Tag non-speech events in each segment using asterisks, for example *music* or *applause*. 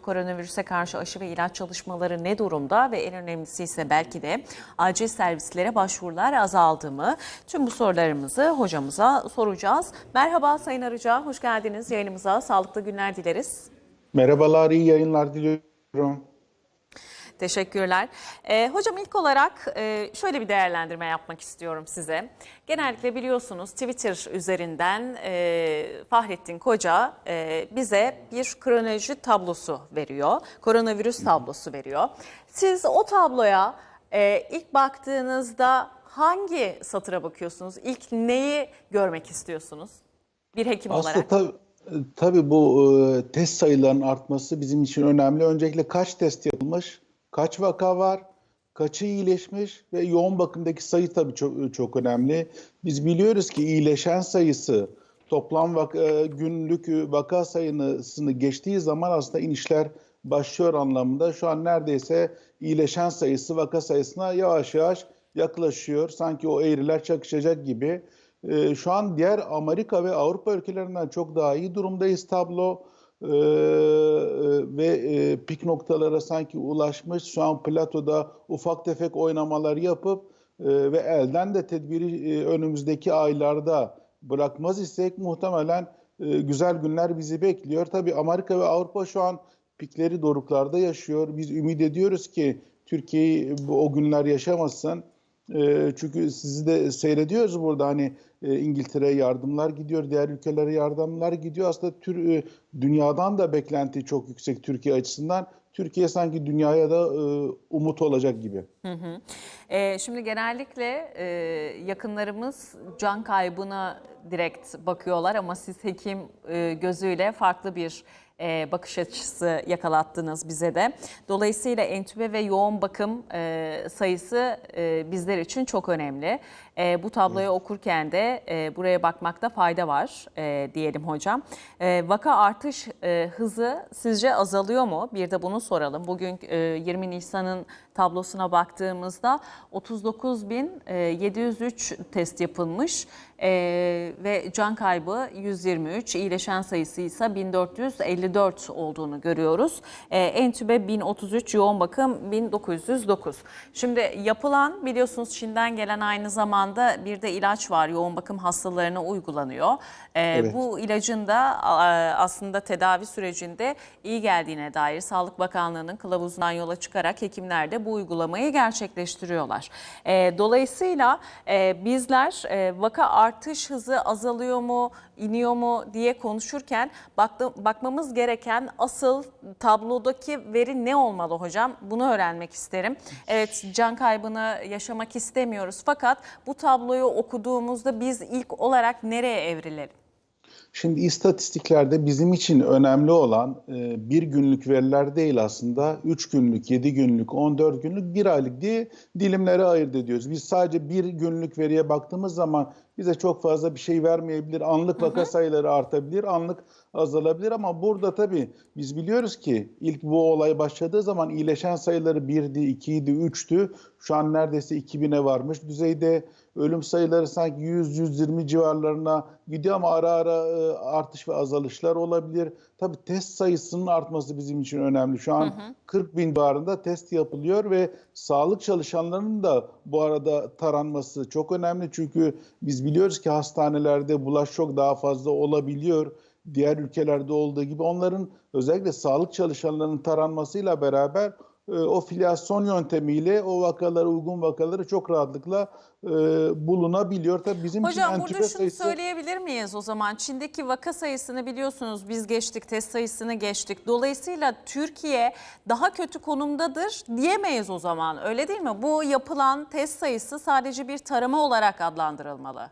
Koronavirüse karşı aşı ve ilaç çalışmaları ne durumda ve en önemlisi ise belki de acil servislere başvurular azaldı mı? Tüm bu sorularımızı hocamıza soracağız. Merhaba Sayın Arıca, hoş geldiniz yayınımıza. Sağlıklı günler dileriz. Merhabalar, iyi yayınlar diliyorum. Teşekkürler. Ee, hocam ilk olarak e, şöyle bir değerlendirme yapmak istiyorum size. Genellikle biliyorsunuz Twitter üzerinden e, Fahrettin Koca e, bize bir kronoloji tablosu veriyor. Koronavirüs tablosu veriyor. Siz o tabloya e, ilk baktığınızda hangi satıra bakıyorsunuz? İlk neyi görmek istiyorsunuz? Bir hekim Aslında olarak. tabii, tabii bu e, test sayılarının artması bizim için önemli. Öncelikle kaç test yapılmış, kaç vaka var, kaçı iyileşmiş ve yoğun bakımdaki sayı tabii çok, çok önemli. Biz biliyoruz ki iyileşen sayısı toplam vaka, e, günlük vaka sayısını geçtiği zaman aslında inişler başlıyor anlamında. Şu an neredeyse iyileşen sayısı vaka sayısına yavaş yavaş yaklaşıyor. Sanki o eğriler çakışacak gibi. Ee, şu an diğer Amerika ve Avrupa ülkelerinden çok daha iyi durumdayız tablo. Ee, ve e, pik noktalara sanki ulaşmış. Şu an platoda ufak tefek oynamalar yapıp e, ve elden de tedbiri e, önümüzdeki aylarda bırakmaz isek muhtemelen e, güzel günler bizi bekliyor. Tabii Amerika ve Avrupa şu an pikleri doruklarda yaşıyor. Biz ümit ediyoruz ki Türkiye'yi o günler yaşamasın. E, çünkü sizi de seyrediyoruz burada hani e, İngiltere'ye yardımlar gidiyor, diğer ülkelere yardımlar gidiyor. Aslında tür, e, dünyadan da beklenti çok yüksek Türkiye açısından. Türkiye sanki dünyaya da e, umut olacak gibi. Ee, şimdi genellikle e, yakınlarımız can kaybına direkt bakıyorlar ama siz hekim e, gözüyle farklı bir e, bakış açısı yakalattınız bize de. Dolayısıyla entübe ve yoğun bakım e, sayısı e, bizler için çok önemli. E, bu tabloyu okurken de e, buraya bakmakta fayda var e, diyelim hocam. E, vaka artış e, hızı sizce azalıyor mu? Bir de bunu soralım. Bugün e, 20 Nisan'ın tablosuna baktığımızda 39.703 test yapılmış e, ve can kaybı 123, iyileşen sayısı ise 1454 olduğunu görüyoruz. E, entübe 1033, yoğun bakım 1909. Şimdi yapılan biliyorsunuz Çin'den gelen aynı zamanda bir de ilaç var yoğun bakım hastalarına uygulanıyor. E, Evet. Bu ilacın da aslında tedavi sürecinde iyi geldiğine dair Sağlık Bakanlığı'nın kılavuzundan yola çıkarak hekimler de bu uygulamayı gerçekleştiriyorlar. E, dolayısıyla e, bizler e, vaka artış hızı azalıyor mu, iniyor mu diye konuşurken bakmamız gereken asıl tablodaki veri ne olmalı hocam? Bunu öğrenmek isterim. Evet can kaybını yaşamak istemiyoruz fakat bu tabloyu okuduğumuzda biz ilk olarak nereye evrilelim? Şimdi istatistiklerde bizim için önemli olan e, bir günlük veriler değil aslında 3 günlük, 7 günlük, 14 günlük, 1 aylık diye dilimlere ayırt ediyoruz. Biz sadece bir günlük veriye baktığımız zaman bize çok fazla bir şey vermeyebilir. Anlık vaka sayıları artabilir, anlık azalabilir ama burada tabii biz biliyoruz ki ilk bu olay başladığı zaman iyileşen sayıları 1'di, 2'ydi, 3'tü. Şu an neredeyse 2000'e varmış düzeyde. Ölüm sayıları sanki 100-120 civarlarına gidiyor ama ara ara e, artış ve azalışlar olabilir. Tabii test sayısının artması bizim için önemli. Şu an 40 bin civarında test yapılıyor ve sağlık çalışanlarının da bu arada taranması çok önemli. Çünkü biz biliyoruz ki hastanelerde bulaş çok daha fazla olabiliyor. Diğer ülkelerde olduğu gibi onların özellikle sağlık çalışanlarının taranmasıyla beraber o filyasyon yöntemiyle o vakalara uygun vakaları çok rahatlıkla e, bulunabiliyor. Tabii bizim Hocam burada şunu sayısı söyleyebilir miyiz o zaman? Çin'deki vaka sayısını biliyorsunuz biz geçtik, test sayısını geçtik. Dolayısıyla Türkiye daha kötü konumdadır diyemeyiz o zaman. Öyle değil mi? Bu yapılan test sayısı sadece bir tarama olarak adlandırılmalı.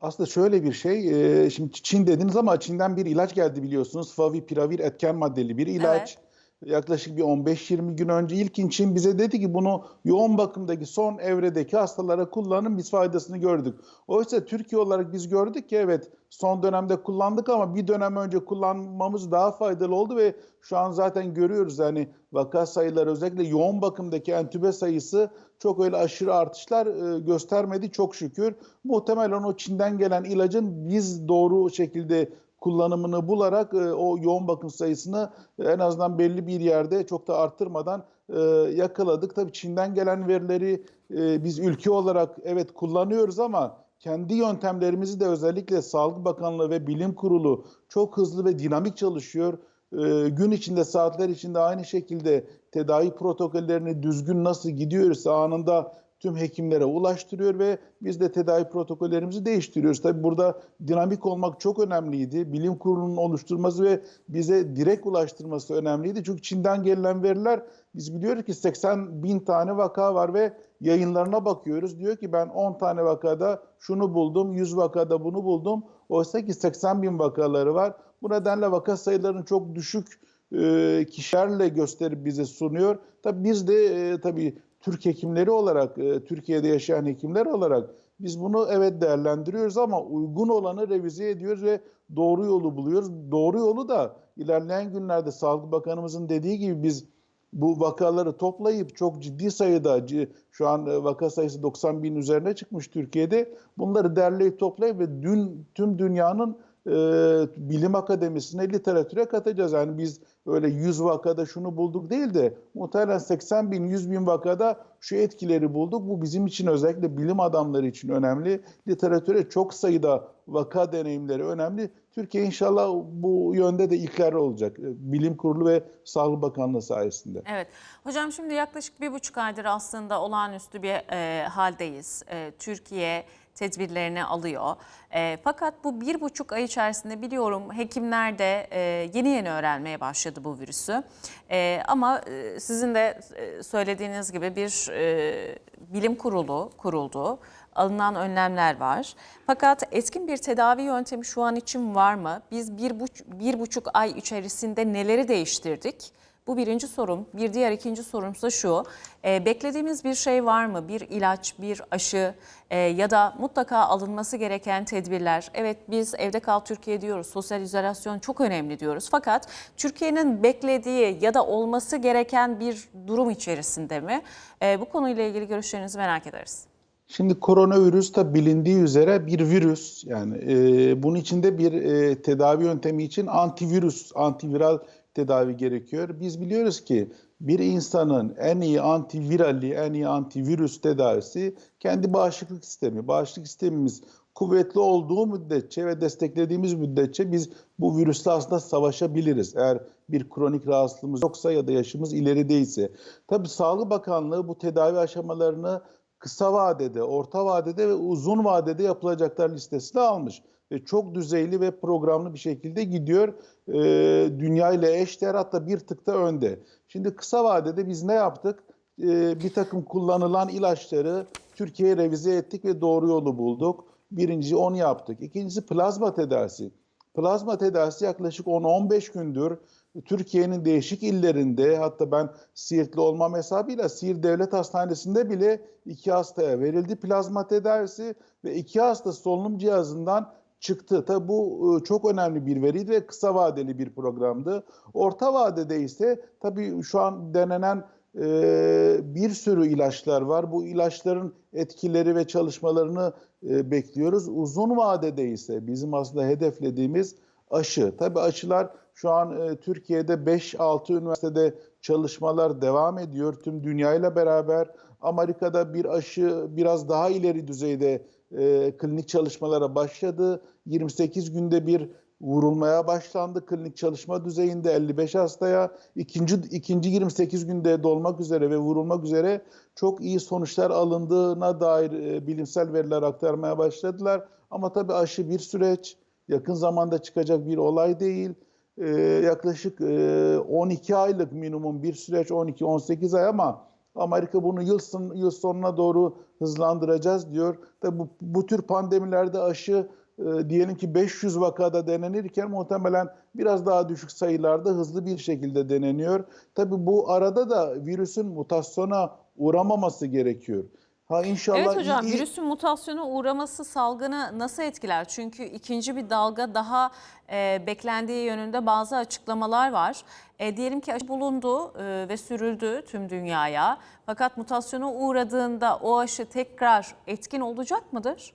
Aslında şöyle bir şey, e, şimdi Çin dediniz ama Çin'den bir ilaç geldi biliyorsunuz. Favipiravir etken maddeli bir ilaç. Yaklaşık bir 15-20 gün önce ilk Çin bize dedi ki bunu yoğun bakımdaki son evredeki hastalara kullanın biz faydasını gördük. Oysa Türkiye olarak biz gördük ki evet son dönemde kullandık ama bir dönem önce kullanmamız daha faydalı oldu ve şu an zaten görüyoruz yani vaka sayıları özellikle yoğun bakımdaki entübe sayısı çok öyle aşırı artışlar e, göstermedi çok şükür. Muhtemelen o Çin'den gelen ilacın biz doğru şekilde kullanımını bularak e, o yoğun bakım sayısını en azından belli bir yerde çok da arttırmadan e, yakaladık. Tabii Çin'den gelen verileri e, biz ülke olarak evet kullanıyoruz ama kendi yöntemlerimizi de özellikle Sağlık Bakanlığı ve Bilim Kurulu çok hızlı ve dinamik çalışıyor. E, gün içinde saatler içinde aynı şekilde tedavi protokollerini düzgün nasıl gidiyorsa anında tüm hekimlere ulaştırıyor ve biz de tedavi protokollerimizi değiştiriyoruz. Tabii burada dinamik olmak çok önemliydi. Bilim kurulunun oluşturması ve bize direkt ulaştırması önemliydi. Çünkü Çin'den gelen veriler biz biliyoruz ki 80 bin tane vaka var ve yayınlarına bakıyoruz. Diyor ki ben 10 tane vakada şunu buldum, 100 vakada bunu buldum. Oysa ki 80 bin vakaları var. Bu nedenle vaka sayılarının çok düşük kişilerle gösterip bize sunuyor. Tabii biz de tabii Türk hekimleri olarak, e, Türkiye'de yaşayan hekimler olarak biz bunu evet değerlendiriyoruz ama uygun olanı revize ediyoruz ve doğru yolu buluyoruz. Doğru yolu da ilerleyen günlerde Sağlık Bakanımızın dediği gibi biz bu vakaları toplayıp çok ciddi sayıda şu an e, vaka sayısı 90 bin üzerine çıkmış Türkiye'de. Bunları derleyip toplayıp ve dün tüm dünyanın e, bilim akademisine, literatüre katacağız. Yani biz öyle 100 vakada şunu bulduk değil de muhtemelen 80 bin, 100 bin vakada şu etkileri bulduk. Bu bizim için özellikle bilim adamları için önemli. Literatüre çok sayıda vaka deneyimleri önemli. Türkiye inşallah bu yönde de ilkler olacak. E, Bilim Kurulu ve Sağlık Bakanlığı sayesinde. Evet. Hocam şimdi yaklaşık bir buçuk aydır aslında olağanüstü bir e, haldeyiz. E, Türkiye tedbirlerini alıyor. E, fakat bu bir buçuk ay içerisinde biliyorum hekimler de e, yeni yeni öğrenmeye başladı bu virüsü. E, ama e, sizin de e, söylediğiniz gibi bir e, bilim kurulu kuruldu. Alınan önlemler var. Fakat etkin bir tedavi yöntemi şu an için var mı? Biz bir, buç, bir buçuk ay içerisinde neleri değiştirdik? Bu birinci sorum. Bir diğer ikinci sorumsa şu. e, beklediğimiz bir şey var mı? Bir ilaç, bir aşı e, ya da mutlaka alınması gereken tedbirler. Evet biz evde kal Türkiye diyoruz. Sosyal izolasyon çok önemli diyoruz. Fakat Türkiye'nin beklediği ya da olması gereken bir durum içerisinde mi? E, bu konuyla ilgili görüşlerinizi merak ederiz. Şimdi koronavirüs de bilindiği üzere bir virüs. Yani e, bunun içinde bir e, tedavi yöntemi için antivirüs, antiviral tedavi gerekiyor. Biz biliyoruz ki bir insanın en iyi antivirali, en iyi antivirüs tedavisi kendi bağışıklık sistemi. Bağışıklık sistemimiz kuvvetli olduğu müddetçe ve desteklediğimiz müddetçe biz bu virüsle aslında savaşabiliriz. Eğer bir kronik rahatsızlığımız yoksa ya da yaşımız ilerideyse. Tabii Sağlık Bakanlığı bu tedavi aşamalarını kısa vadede, orta vadede ve uzun vadede yapılacaklar listesine almış. Ve çok düzeyli ve programlı bir şekilde gidiyor. Ee, dünya ile eşdeğer hatta bir tık da önde. Şimdi kısa vadede biz ne yaptık? Ee, bir takım kullanılan ilaçları Türkiye'ye revize ettik ve doğru yolu bulduk. Birincisi onu yaptık. İkincisi plazma tedavisi. Plazma tedavisi yaklaşık 10-15 gündür Türkiye'nin değişik illerinde hatta ben Siirtli olmam hesabıyla Siirt Devlet Hastanesi'nde bile iki hastaya verildi plazma tedavisi ve iki hasta solunum cihazından çıktı. Tabi bu e, çok önemli bir veriydi ve kısa vadeli bir programdı. Orta vadede ise tabii şu an denenen e, bir sürü ilaçlar var. Bu ilaçların etkileri ve çalışmalarını e, bekliyoruz. Uzun vadede ise bizim aslında hedeflediğimiz aşı. Tabii aşılar şu an Türkiye'de 5-6 üniversitede çalışmalar devam ediyor. Tüm dünyayla beraber Amerika'da bir aşı biraz daha ileri düzeyde e, klinik çalışmalara başladı. 28 günde bir vurulmaya başlandı klinik çalışma düzeyinde 55 hastaya. ikinci ikinci 28 günde dolmak üzere ve vurulmak üzere çok iyi sonuçlar alındığına dair e, bilimsel veriler aktarmaya başladılar. Ama tabii aşı bir süreç, yakın zamanda çıkacak bir olay değil. Ee, yaklaşık e, 12 aylık minimum bir süreç 12-18 ay ama Amerika bunu yıl, son, yıl sonuna doğru hızlandıracağız diyor. Tabi bu, bu tür pandemilerde aşı e, diyelim ki 500 vakada denenirken muhtemelen biraz daha düşük sayılarda hızlı bir şekilde deneniyor. Tabi bu arada da virüsün mutasyona uğramaması gerekiyor. Ha inşallah Evet hocam iyi- virüsün mutasyona uğraması salgını nasıl etkiler? Çünkü ikinci bir dalga daha e, beklendiği yönünde bazı açıklamalar var. E, diyelim ki aşı bulundu e, ve sürüldü tüm dünyaya. Fakat mutasyona uğradığında o aşı tekrar etkin olacak mıdır?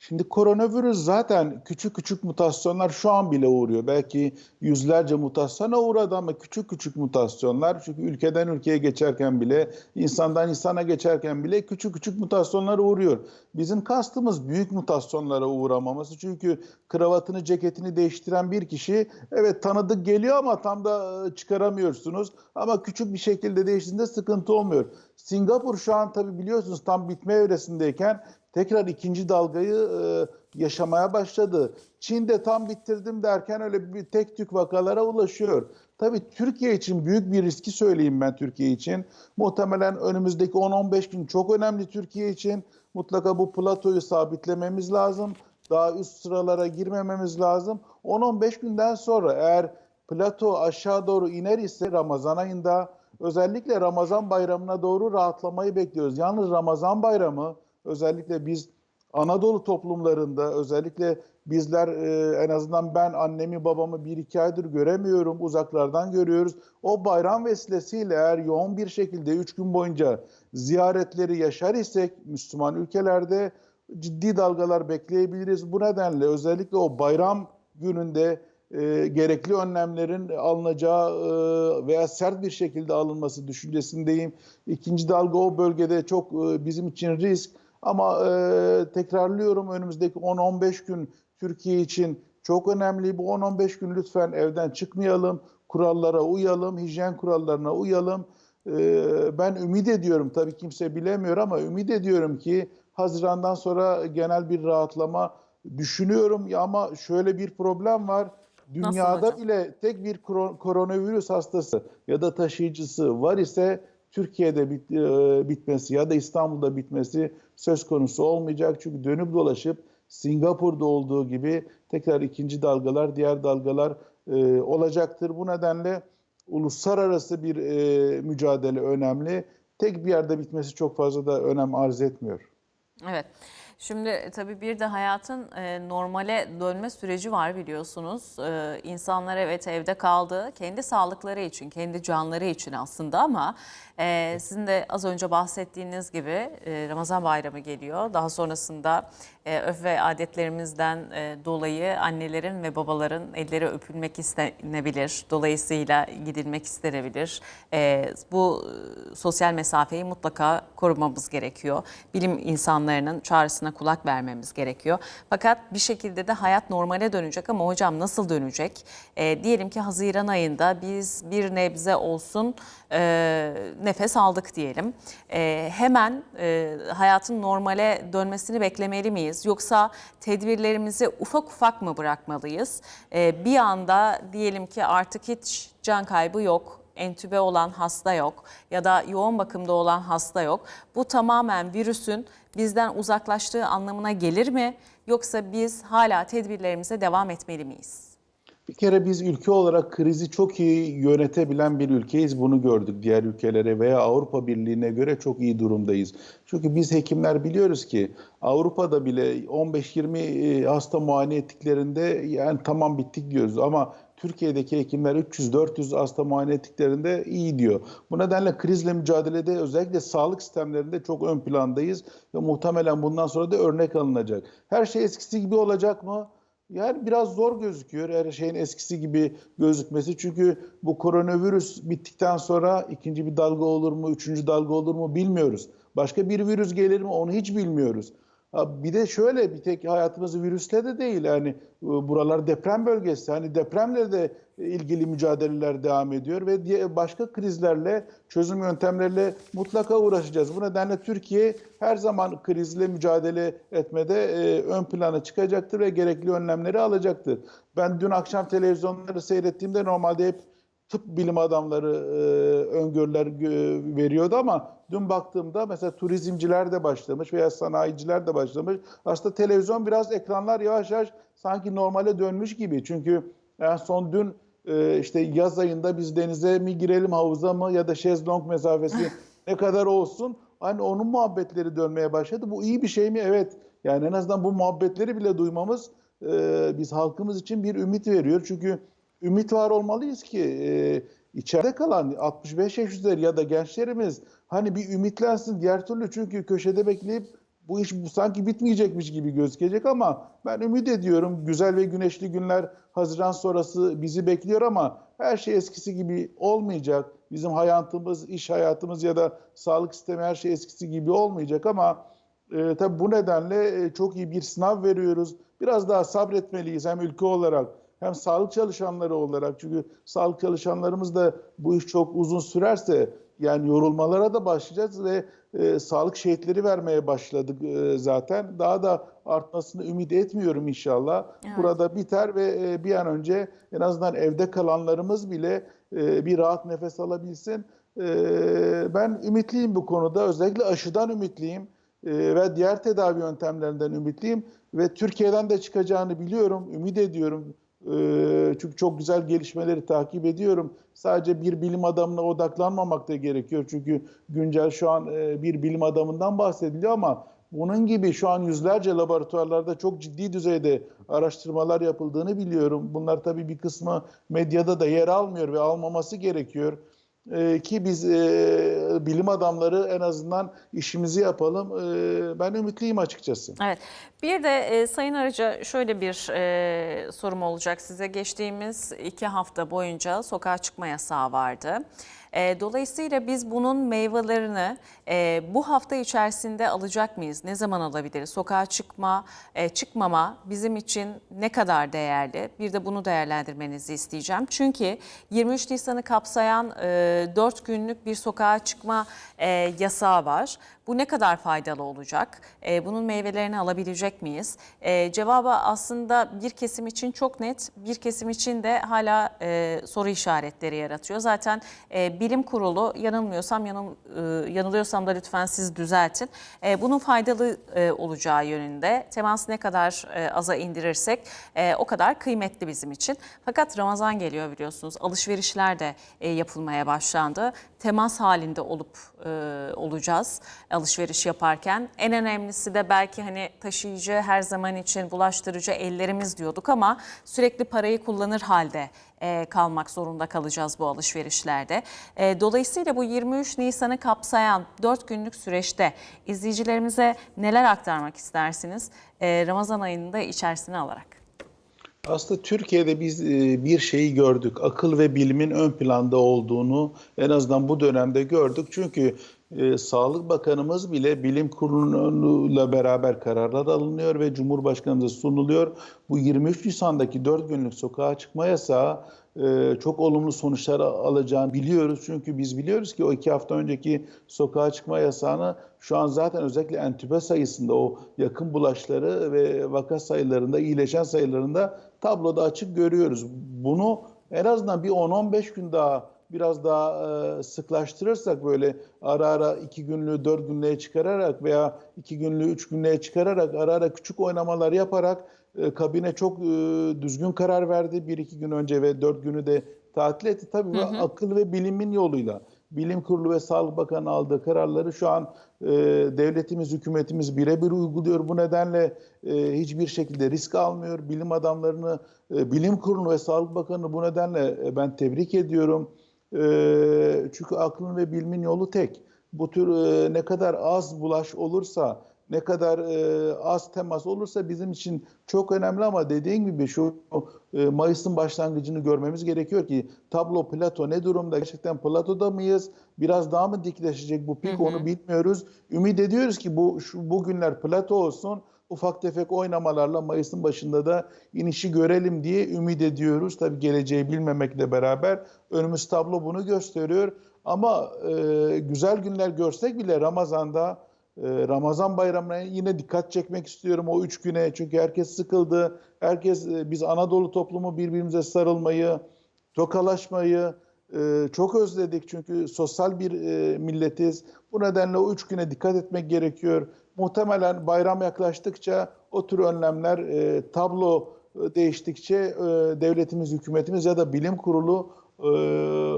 Şimdi koronavirüs zaten küçük küçük mutasyonlar şu an bile uğruyor. Belki yüzlerce mutasyona uğradı ama küçük küçük mutasyonlar. Çünkü ülkeden ülkeye geçerken bile, insandan insana geçerken bile küçük küçük mutasyonlar uğruyor. Bizim kastımız büyük mutasyonlara uğramaması. Çünkü kravatını, ceketini değiştiren bir kişi evet tanıdık geliyor ama tam da e, çıkaramıyorsunuz. Ama küçük bir şekilde değiştiğinde sıkıntı olmuyor. Singapur şu an tabii biliyorsunuz tam bitme evresindeyken tekrar ikinci dalgayı e, yaşamaya başladı. Çin'de tam bitirdim derken öyle bir tek tük vakalara ulaşıyor. Tabii Türkiye için büyük bir riski söyleyeyim ben Türkiye için. Muhtemelen önümüzdeki 10-15 gün çok önemli Türkiye için. Mutlaka bu platoyu sabitlememiz lazım. Daha üst sıralara girmememiz lazım. 10-15 günden sonra eğer plato aşağı doğru iner ise Ramazan ayında özellikle Ramazan bayramına doğru rahatlamayı bekliyoruz. Yalnız Ramazan bayramı özellikle biz Anadolu toplumlarında özellikle bizler e, en azından ben annemi babamı bir iki aydır göremiyorum uzaklardan görüyoruz. O bayram vesilesiyle eğer yoğun bir şekilde üç gün boyunca ziyaretleri yaşar isek Müslüman ülkelerde ciddi dalgalar bekleyebiliriz. Bu nedenle özellikle o bayram gününde e, gerekli önlemlerin alınacağı e, veya sert bir şekilde alınması düşüncesindeyim. İkinci dalga o bölgede çok e, bizim için risk. Ama e, tekrarlıyorum önümüzdeki 10-15 gün Türkiye için çok önemli. Bu 10-15 gün lütfen evden çıkmayalım, kurallara uyalım, hijyen kurallarına uyalım. E, ben ümit ediyorum, tabii kimse bilemiyor ama ümit ediyorum ki Haziran'dan sonra genel bir rahatlama düşünüyorum. Ya ama şöyle bir problem var. Dünyada bile tek bir koro- koronavirüs hastası ya da taşıyıcısı var ise Türkiye'de bit- e, bitmesi ya da İstanbul'da bitmesi söz konusu olmayacak. Çünkü dönüp dolaşıp Singapur'da olduğu gibi tekrar ikinci dalgalar, diğer dalgalar e, olacaktır. Bu nedenle uluslararası bir e, mücadele önemli. Tek bir yerde bitmesi çok fazla da önem arz etmiyor. Evet. Şimdi e, tabii bir de hayatın e, normale dönme süreci var biliyorsunuz. E, insanlar evet evde kaldı kendi sağlıkları için, kendi canları için aslında ama e, sizin de az önce bahsettiğiniz gibi e, Ramazan bayramı geliyor. Daha sonrasında e, örf ve adetlerimizden e, dolayı annelerin ve babaların elleri öpülmek istenebilir. Dolayısıyla gidilmek istenebilir. E, bu e, sosyal mesafeyi mutlaka korumamız gerekiyor. Bilim insanlarının çağrısına kulak vermemiz gerekiyor. Fakat bir şekilde de hayat normale dönecek ama hocam nasıl dönecek? Diyelim ki Haziran ayında biz bir nebze olsun nefes aldık diyelim. Hemen hayatın normale dönmesini beklemeli miyiz? Yoksa tedbirlerimizi ufak ufak mı bırakmalıyız? E, bir anda diyelim ki artık hiç can kaybı yok entübe olan hasta yok ya da yoğun bakımda olan hasta yok. Bu tamamen virüsün bizden uzaklaştığı anlamına gelir mi? Yoksa biz hala tedbirlerimize devam etmeli miyiz? Bir kere biz ülke olarak krizi çok iyi yönetebilen bir ülkeyiz. Bunu gördük diğer ülkelere veya Avrupa Birliği'ne göre çok iyi durumdayız. Çünkü biz hekimler biliyoruz ki Avrupa'da bile 15-20 hasta muayene ettiklerinde yani tamam bittik diyoruz ama Türkiye'deki hekimler 300-400 hasta muayene ettiklerinde iyi diyor. Bu nedenle krizle mücadelede özellikle sağlık sistemlerinde çok ön plandayız ve muhtemelen bundan sonra da örnek alınacak. Her şey eskisi gibi olacak mı? Yani biraz zor gözüküyor her şeyin eskisi gibi gözükmesi. Çünkü bu koronavirüs bittikten sonra ikinci bir dalga olur mu, üçüncü dalga olur mu bilmiyoruz. Başka bir virüs gelir mi onu hiç bilmiyoruz. Bir de şöyle bir tek hayatımız virüsle de değil yani e, buralar deprem bölgesi hani depremle de ilgili mücadeleler devam ediyor ve diye başka krizlerle çözüm yöntemleriyle mutlaka uğraşacağız. Bu nedenle Türkiye her zaman krizle mücadele etmede e, ön plana çıkacaktır ve gerekli önlemleri alacaktır. Ben dün akşam televizyonları seyrettiğimde normalde hep tıp bilim adamları e, öngörüler gö- veriyordu ama dün baktığımda mesela turizmciler de başlamış veya sanayiciler de başlamış. Aslında televizyon biraz ekranlar yavaş yavaş sanki normale dönmüş gibi. Çünkü en son dün e, işte yaz ayında biz denize mi girelim havuza mı ya da şezlong mesafesi *laughs* ne kadar olsun hani onun muhabbetleri dönmeye başladı. Bu iyi bir şey mi? Evet. Yani en azından bu muhabbetleri bile duymamız e, biz halkımız için bir ümit veriyor. Çünkü ümit var olmalıyız ki e, içeride kalan 65 yaş üzeri ya da gençlerimiz hani bir ümitlensin diğer türlü çünkü köşede bekleyip bu iş sanki bitmeyecekmiş gibi gözükecek ama ben ümit ediyorum güzel ve güneşli günler Haziran sonrası bizi bekliyor ama her şey eskisi gibi olmayacak. Bizim hayatımız, iş hayatımız ya da sağlık sistemi her şey eskisi gibi olmayacak ama e, tabii bu nedenle e, çok iyi bir sınav veriyoruz. Biraz daha sabretmeliyiz hem ülke olarak hem sağlık çalışanları olarak. Çünkü sağlık çalışanlarımız da bu iş çok uzun sürerse yani yorulmalara da başlayacağız ve e, sağlık şehitleri vermeye başladık e, zaten. Daha da artmasını ümit etmiyorum inşallah. Evet. Burada biter ve e, bir an önce en azından evde kalanlarımız bile e, bir rahat nefes alabilsin. E, ben ümitliyim bu konuda. Özellikle aşıdan ümitliyim e, ve diğer tedavi yöntemlerinden ümitliyim ve Türkiye'den de çıkacağını biliyorum, ümit ediyorum. E, çünkü çok güzel gelişmeleri takip ediyorum. Sadece bir bilim adamına odaklanmamak da gerekiyor. Çünkü güncel şu an e, bir bilim adamından bahsediliyor ama bunun gibi şu an yüzlerce laboratuvarlarda çok ciddi düzeyde araştırmalar yapıldığını biliyorum. Bunlar tabii bir kısmı medyada da yer almıyor ve almaması gerekiyor. Ee, ki biz e, bilim adamları en azından işimizi yapalım. Ee, ben ümitliyim açıkçası. Evet. Bir de e, Sayın Arıca şöyle bir e, sorum olacak size. Geçtiğimiz iki hafta boyunca sokağa çıkma yasağı vardı. E, dolayısıyla biz bunun meyvelerini e, bu hafta içerisinde alacak mıyız? Ne zaman alabiliriz? Sokağa çıkma, e, çıkmama bizim için ne kadar değerli? Bir de bunu değerlendirmenizi isteyeceğim. Çünkü 23 Nisan'ı kapsayan e, 4 günlük bir sokağa çıkma e, yasağı var. Bu ne kadar faydalı olacak? E, bunun meyvelerini alabilecek miyiz? E, cevabı aslında bir kesim için çok net, bir kesim için de hala e, soru işaretleri yaratıyor. Zaten e, bilim kurulu yanılmıyorsam, yanıl, e, yanılıyorsam da lütfen siz düzeltin. E, bunun faydalı e, olacağı yönünde. Teması ne kadar e, aza indirirsek e, o kadar kıymetli bizim için. Fakat Ramazan geliyor biliyorsunuz. Alışverişler de e, yapılmaya başlandı. Temas halinde olup e, olacağız alışveriş yaparken. En önemlisi de belki hani taşıyıcı her zaman için bulaştırıcı ellerimiz diyorduk ama sürekli parayı kullanır halde e, kalmak zorunda kalacağız bu alışverişlerde. E, dolayısıyla bu 23 Nisan'ı kapsayan 4 günlük süreçte izleyicilerimize neler aktarmak istersiniz? E, Ramazan ayını da içerisine alarak. Aslında Türkiye'de biz e, bir şeyi gördük. Akıl ve bilimin ön planda olduğunu en azından bu dönemde gördük. Çünkü e, Sağlık Bakanımız bile bilim kuruluyla beraber kararlar alınıyor ve Cumhurbaşkanımıza sunuluyor. Bu 23 Nisan'daki 4 günlük sokağa çıkma yasağı e, çok olumlu sonuçlar alacağını biliyoruz. Çünkü biz biliyoruz ki o iki hafta önceki sokağa çıkma yasağını şu an zaten özellikle entübe sayısında o yakın bulaşları ve vaka sayılarında, iyileşen sayılarında tabloda açık görüyoruz. Bunu en azından bir 10-15 gün daha biraz daha e, sıklaştırırsak böyle ara ara iki günlüğü dört günlüğe çıkararak veya iki günlüğü üç günlüğe çıkararak ara ara küçük oynamalar yaparak e, kabine çok e, düzgün karar verdi bir iki gün önce ve dört günü de tatil etti. Tabii bu akıl ve bilimin yoluyla. Bilim Kurulu ve Sağlık Bakanı aldığı kararları şu an e, devletimiz, hükümetimiz birebir uyguluyor. Bu nedenle e, hiçbir şekilde risk almıyor. Bilim adamlarını, e, Bilim Kurulu ve Sağlık Bakanı bu nedenle e, ben tebrik ediyorum. E, çünkü aklın ve bilimin yolu tek. Bu tür e, ne kadar az bulaş olursa, ne kadar e, az temas olursa bizim için çok önemli ama dediğin gibi şu e, Mayıs'ın başlangıcını görmemiz gerekiyor ki tablo plato ne durumda? Gerçekten platoda mıyız? Biraz daha mı dikleşecek bu pik onu bilmiyoruz. Ümit ediyoruz ki bu şu, bugünler plato olsun. Ufak tefek oynamalarla Mayıs'ın başında da inişi görelim diye ümit ediyoruz. Tabii geleceği bilmemekle beraber önümüz tablo bunu gösteriyor. Ama e, güzel günler görsek bile Ramazan'da Ramazan bayramına yine dikkat çekmek istiyorum o üç güne. Çünkü herkes sıkıldı. Herkes e, biz Anadolu toplumu birbirimize sarılmayı, tokalaşmayı e, çok özledik. Çünkü sosyal bir e, milletiz. Bu nedenle o üç güne dikkat etmek gerekiyor. Muhtemelen bayram yaklaştıkça o tür önlemler tablo değiştikçe devletimiz, hükümetimiz ya da bilim kurulu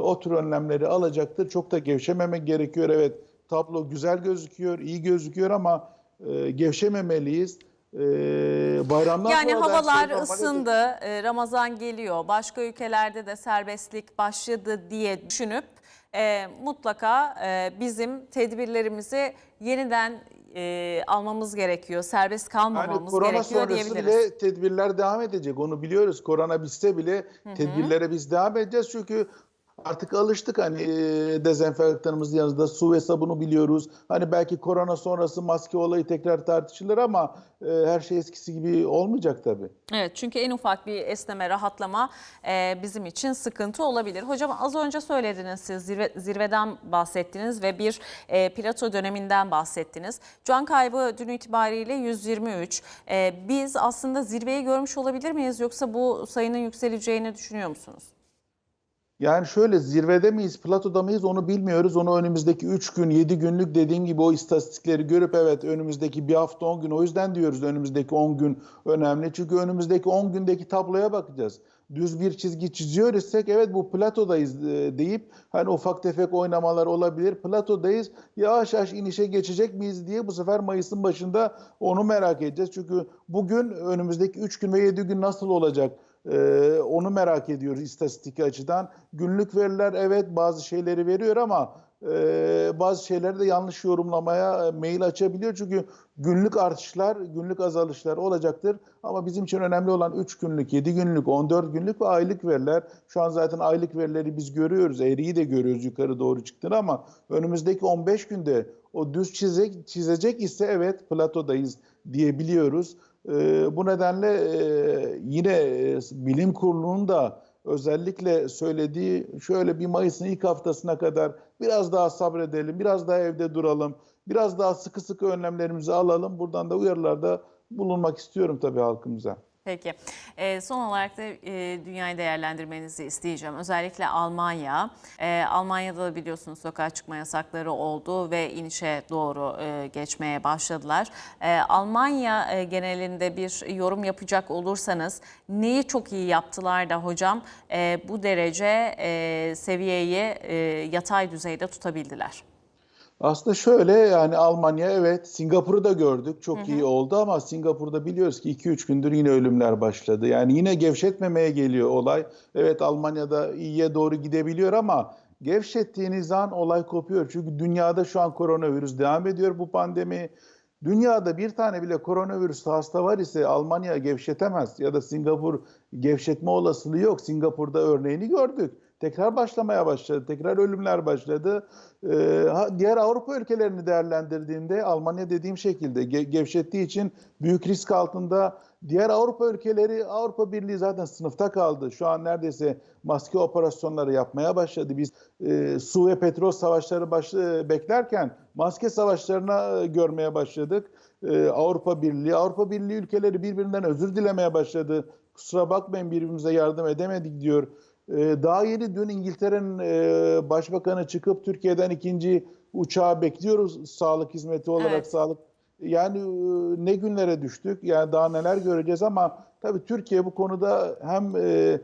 o tür önlemleri alacaktır. Çok da gevşememek gerekiyor. Evet tablo güzel gözüküyor, iyi gözüküyor ama e, gevşememeliyiz. e, bayramdan Yani sonra havalar şey ısındı, e, Ramazan geliyor, başka ülkelerde de serbestlik başladı diye düşünüp e, mutlaka e, bizim tedbirlerimizi yeniden e, almamız gerekiyor, serbest Yani kalmamamız korona gerekiyor sonrası diyebiliriz. bile tedbirler devam edecek. Onu biliyoruz. Korona bitse bile tedbirlere biz devam edeceğiz. Çünkü artık alıştık hani e, dezenfektanımız yanında su ve sabunu biliyoruz. Hani belki korona sonrası maske olayı tekrar tartışılır ama e, her şey eskisi gibi olmayacak tabii. Evet çünkü en ufak bir esneme, rahatlama e, bizim için sıkıntı olabilir. Hocam az önce söylediniz siz zirve, zirveden bahsettiniz ve bir e, plato döneminden bahsettiniz. Can kaybı dün itibariyle 123. E, biz aslında zirveyi görmüş olabilir miyiz yoksa bu sayının yükseleceğini düşünüyor musunuz? Yani şöyle zirvede miyiz, platoda mıyız onu bilmiyoruz. Onu önümüzdeki 3 gün, 7 günlük dediğim gibi o istatistikleri görüp evet önümüzdeki bir hafta 10 gün o yüzden diyoruz önümüzdeki 10 gün önemli. Çünkü önümüzdeki 10 gündeki tabloya bakacağız. Düz bir çizgi çiziyor isek evet bu platodayız e, deyip hani ufak tefek oynamalar olabilir. Platodayız yavaş yavaş inişe geçecek miyiz diye bu sefer Mayıs'ın başında onu merak edeceğiz. Çünkü bugün önümüzdeki 3 gün ve 7 gün nasıl olacak? Ee, onu merak ediyoruz istatistik açıdan. Günlük veriler evet bazı şeyleri veriyor ama e, bazı şeyleri de yanlış yorumlamaya e, mail açabiliyor. Çünkü günlük artışlar, günlük azalışlar olacaktır. Ama bizim için önemli olan 3 günlük, 7 günlük, 14 günlük ve aylık veriler. Şu an zaten aylık verileri biz görüyoruz. Eğriyi de görüyoruz yukarı doğru çıktığını ama önümüzdeki 15 günde o düz çizecek, çizecek ise evet platodayız diyebiliyoruz. Ee, bu nedenle e, yine e, bilim kurulunun da özellikle söylediği şöyle bir Mayıs'ın ilk haftasına kadar biraz daha sabredelim, biraz daha evde duralım, biraz daha sıkı sıkı önlemlerimizi alalım. Buradan da uyarılarda bulunmak istiyorum tabii halkımıza. Peki. Ee, son olarak da e, dünyayı değerlendirmenizi isteyeceğim. Özellikle Almanya. Ee, Almanya'da da biliyorsunuz sokağa çıkma yasakları oldu ve inişe doğru e, geçmeye başladılar. Ee, Almanya e, genelinde bir yorum yapacak olursanız neyi çok iyi yaptılar da hocam e, bu derece e, seviyeyi e, yatay düzeyde tutabildiler? Aslında şöyle yani Almanya evet Singapur'u da gördük çok iyi oldu ama Singapur'da biliyoruz ki 2-3 gündür yine ölümler başladı. Yani yine gevşetmemeye geliyor olay. Evet Almanya'da iyiye doğru gidebiliyor ama gevşettiğiniz an olay kopuyor. Çünkü dünyada şu an koronavirüs devam ediyor bu pandemi. Dünyada bir tane bile koronavirüs hasta var ise Almanya gevşetemez ya da Singapur gevşetme olasılığı yok. Singapur'da örneğini gördük. Tekrar başlamaya başladı. Tekrar ölümler başladı. Ee, diğer Avrupa ülkelerini değerlendirdiğimde Almanya dediğim şekilde ge- gevşettiği için büyük risk altında. Diğer Avrupa ülkeleri Avrupa Birliği zaten sınıfta kaldı. Şu an neredeyse maske operasyonları yapmaya başladı. Biz e, su ve petrol savaşları baş, e, beklerken maske savaşlarına e, görmeye başladık. E, Avrupa Birliği, Avrupa Birliği ülkeleri birbirinden özür dilemeye başladı. Kusura bakmayın birbirimize yardım edemedik diyor. Ee, Daha yeni dün İngiltere'nin e, başbakanı çıkıp Türkiye'den ikinci uçağı bekliyoruz sağlık hizmeti olarak Evet. sağlık. Yani e, ne günlere düştük yani daha neler göreceğiz ama tabii Türkiye bu konuda hem e,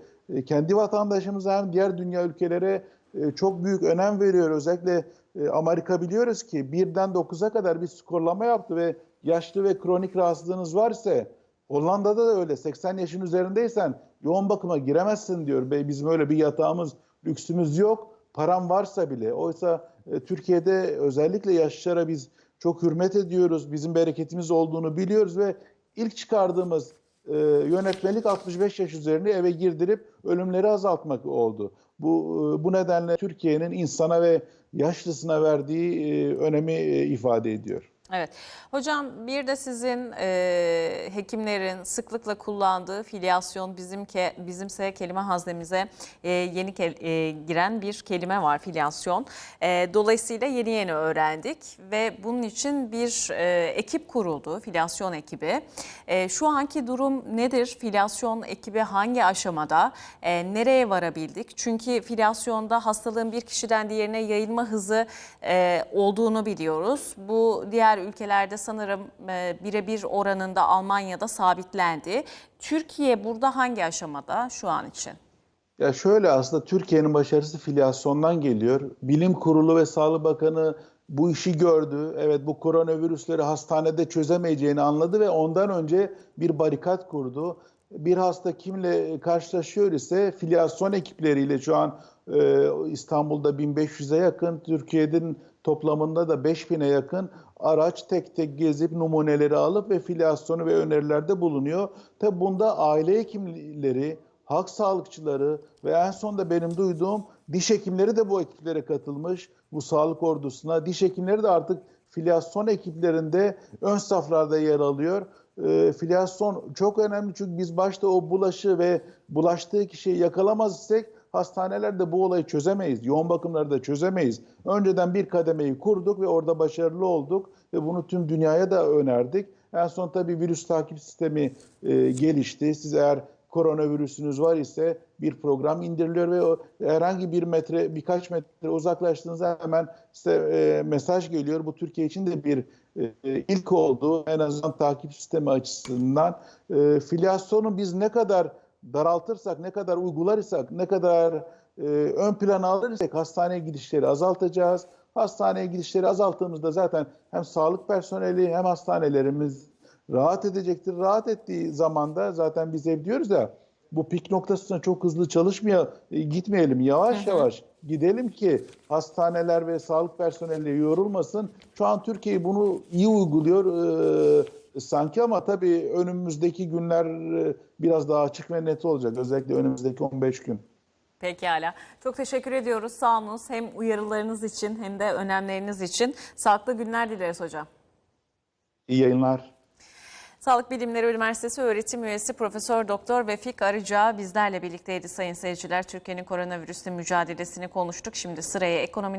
kendi vatandaşımıza hem diğer dünya ülkelere çok büyük önem veriyor. Özellikle Amerika biliyoruz ki birden 9'a kadar bir skorlama yaptı ve yaşlı ve kronik rahatsızlığınız varsa Hollanda'da da öyle 80 yaşın üzerindeysen yoğun bakıma giremezsin diyor. Be- Bizim öyle bir yatağımız, lüksümüz yok. Param varsa bile. Oysa e, Türkiye'de özellikle yaşlılara biz çok hürmet ediyoruz. Bizim bereketimiz olduğunu biliyoruz ve ilk çıkardığımız e, yönetmelik 65 yaş üzerine eve girdirip ölümleri azaltmak oldu. Bu e, bu nedenle Türkiye'nin insana ve yaşlısına verdiği e, önemi e, ifade ediyor. Evet. Hocam bir de sizin e, hekimlerin sıklıkla kullandığı filyasyon bizimke, bizimse kelime haznemize e, yeni ke- e, giren bir kelime var filyasyon. E, dolayısıyla yeni yeni öğrendik ve bunun için bir e, ekip kuruldu, filyasyon ekibi. E, şu anki durum nedir? Filyasyon ekibi hangi aşamada? E, nereye varabildik? Çünkü filyasyonda hastalığın bir kişiden diğerine yayılma hızı e, olduğunu biliyoruz. Bu diğer ülkelerde sanırım e, birebir oranında Almanya'da sabitlendi. Türkiye burada hangi aşamada şu an için? Ya şöyle aslında Türkiye'nin başarısı filyasyondan geliyor. Bilim Kurulu ve Sağlık Bakanı bu işi gördü. Evet bu koronavirüsleri hastanede çözemeyeceğini anladı ve ondan önce bir barikat kurdu. Bir hasta kimle karşılaşıyor ise filyasyon ekipleriyle şu an e, İstanbul'da 1500'e yakın, Türkiye'nin toplamında da 5000'e yakın araç tek tek gezip numuneleri alıp ve filyasyonu ve önerilerde bulunuyor. Tabi bunda aile hekimleri, halk sağlıkçıları ve en son da benim duyduğum diş hekimleri de bu ekiplere katılmış. Bu sağlık ordusuna. Diş hekimleri de artık filyasyon ekiplerinde ön saflarda yer alıyor. E, filyasyon çok önemli çünkü biz başta o bulaşı ve bulaştığı kişiyi yakalamaz isek hastanelerde bu olayı çözemeyiz. Yoğun bakımlarda çözemeyiz. Önceden bir kademeyi kurduk ve orada başarılı olduk ve bunu tüm dünyaya da önerdik. En son tabii virüs takip sistemi e, gelişti. Siz eğer koronavirüsünüz var ise bir program indiriliyor ve o herhangi bir metre birkaç metre uzaklaştığınızda hemen size e, mesaj geliyor. Bu Türkiye için de bir e, ilk oldu en azından takip sistemi açısından. E, filyasyonu biz ne kadar daraltırsak, ne kadar uygularsak, ne kadar e, ön plana alırsak hastaneye gidişleri azaltacağız. Hastaneye gidişleri azalttığımızda zaten hem sağlık personeli hem hastanelerimiz rahat edecektir. Rahat ettiği zaman da zaten biz ev diyoruz ya bu pik noktasına çok hızlı çalışmaya e, gitmeyelim. Yavaş yavaş gidelim ki hastaneler ve sağlık personeli yorulmasın. Şu an Türkiye bunu iyi uyguluyor e, sanki ama tabii önümüzdeki günler e, biraz daha açık ve net olacak. Özellikle önümüzdeki 15 gün. Pekala. Çok teşekkür ediyoruz. Sağ olunuz. Hem uyarılarınız için hem de önemleriniz için. Sağlıklı günler dileriz hocam. İyi yayınlar. Sağlık Bilimleri Üniversitesi öğretim üyesi Profesör Doktor Vefik Arıca bizlerle birlikteydi sayın seyirciler. Türkiye'nin koronavirüsle mücadelesini konuştuk. Şimdi sıraya ekonomi